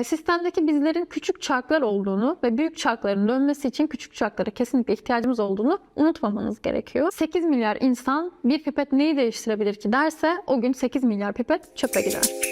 E, sistemdeki bizlerin küçük çarklar olduğunu ve büyük çarkların dönmesi için küçük çarklara kesinlikle ihtiyacımız olduğunu unutmamanız gerekiyor. 8 milyar insan bir pipet neyi değiştirebilir ki derse o gün 8 milyar pipet çöpe gider.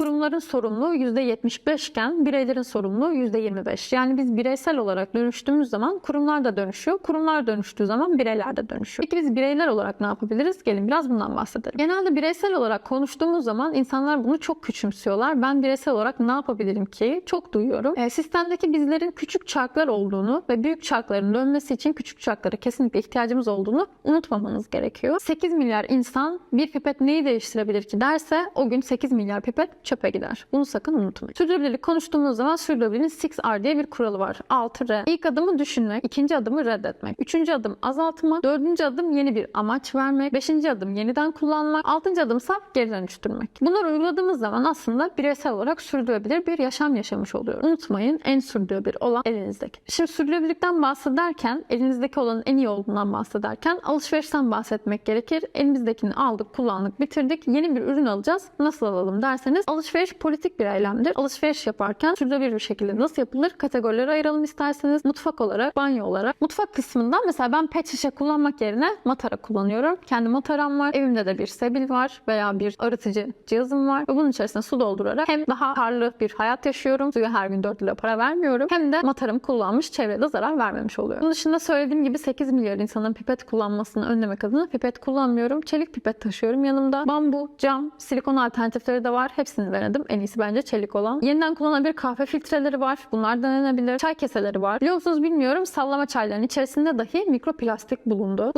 Kurumların sorumluluğu %75 iken bireylerin sorumluluğu %25. Yani biz bireysel olarak dönüştüğümüz zaman kurumlar da dönüşüyor. Kurumlar dönüştüğü zaman bireyler de dönüşüyor. Peki biz bireyler olarak ne yapabiliriz? Gelin biraz bundan bahsedelim. Genelde bireysel olarak konuştuğumuz zaman insanlar bunu çok küçümsüyorlar. Ben bireysel olarak ne yapabilirim ki? Çok duyuyorum. E, sistemdeki bizlerin küçük çarklar olduğunu ve büyük çarkların dönmesi için küçük çarklara kesinlikle ihtiyacımız olduğunu unutmamanız gerekiyor. 8 milyar insan bir pipet neyi değiştirebilir ki derse o gün 8 milyar pipet çöpe gider. Bunu sakın unutmayın. Sürdürülebilirlik konuştuğumuz zaman sürdürülebilirliğin 6R diye bir kuralı var. 6R. İlk adımı düşünmek, ikinci adımı reddetmek, üçüncü adım azaltmak, dördüncü adım yeni bir amaç vermek, beşinci adım yeniden kullanmak, altıncı adımsa geri dönüştürmek. Bunları uyguladığımız zaman aslında bireysel olarak sürdürülebilir bir yaşam yaşamış oluyoruz. Unutmayın en sürdürülebilir olan elinizdeki. Şimdi sürdürülebilirlikten bahsederken, elinizdeki olanın en iyi olduğundan bahsederken alışverişten bahsetmek gerekir. Elimizdekini aldık, kullandık, bitirdik. Yeni bir ürün alacağız. Nasıl alalım derseniz alışveriş politik bir eylemdir. Alışveriş yaparken sürdürülebilir bir şekilde nasıl yapılır? Kategorilere ayıralım isterseniz. Mutfak olarak, banyo olarak. Mutfak kısmında mesela ben pet şişe kullanmak yerine matara kullanıyorum. Kendi mataram var. Evimde de bir sebil var veya bir arıtıcı cihazım var. Ve bunun içerisine su doldurarak hem daha karlı bir hayat yaşıyorum. Suya her gün 4 lira para vermiyorum. Hem de matarım kullanmış çevrede zarar vermemiş oluyor. Bunun dışında söylediğim gibi 8 milyar insanın pipet kullanmasını önlemek adına pipet kullanmıyorum. Çelik pipet taşıyorum yanımda. Bambu, cam, silikon alternatifleri de var. Denedim. En iyisi bence çelik olan. Yeniden kullanılabilir kahve filtreleri var. Bunlar denenebilir. Çay keseleri var. Biliyor bilmiyorum. Sallama çayların içerisinde dahi mikroplastik bulundu.